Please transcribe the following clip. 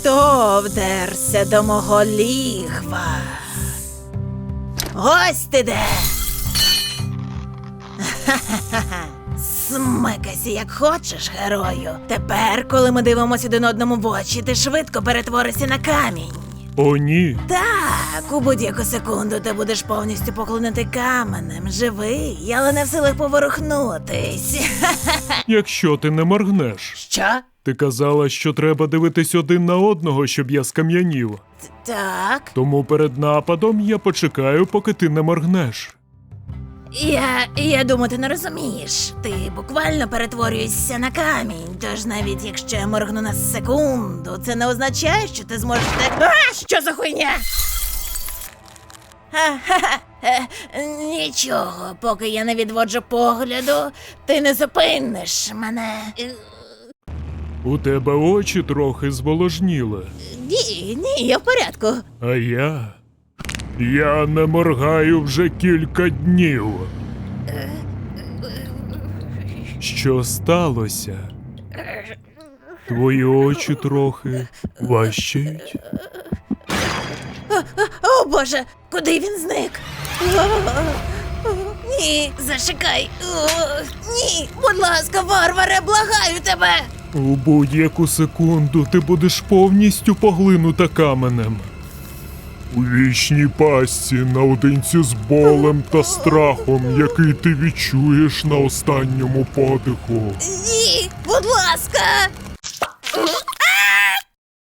Хто вдерся до мого лігва? Ось ти де. Смикайся, як хочеш, герою. Тепер, коли ми дивимося один одному в очі, ти швидко перетворишся на камінь. О, ні. Так, у будь-яку секунду ти будеш повністю поклонити каменем, живий, але не в силах поворухнутись. Якщо ти не моргнеш. Що? Ти казала, що треба дивитись один на одного, щоб я скам'янів. Так. Тому перед нападом я почекаю, поки ти не моргнеш. Я. я думаю, ти не розумієш. Ти буквально перетворюєшся на камінь. Тож навіть якщо я моргну на секунду, це не означає, що ти зможеш так. А, що за хуйня? Ха-ха-ха. Е, Нічого, поки я не відводжу погляду, ти не зупиниш мене. У тебе очі трохи зволожніли. Ні, ні, я в порядку. А я. Я не моргаю вже кілька днів. Що сталося? Твої очі трохи важчають. О боже, куди він зник? О, о, Ні, зачекай. О, Ні, будь ласка, варваре, благаю тебе. У будь-яку секунду ти будеш повністю поглинута каменем. У вічній пастці наодинці з болем та страхом, який ти відчуєш на останньому подиху. Ні, будь ласка.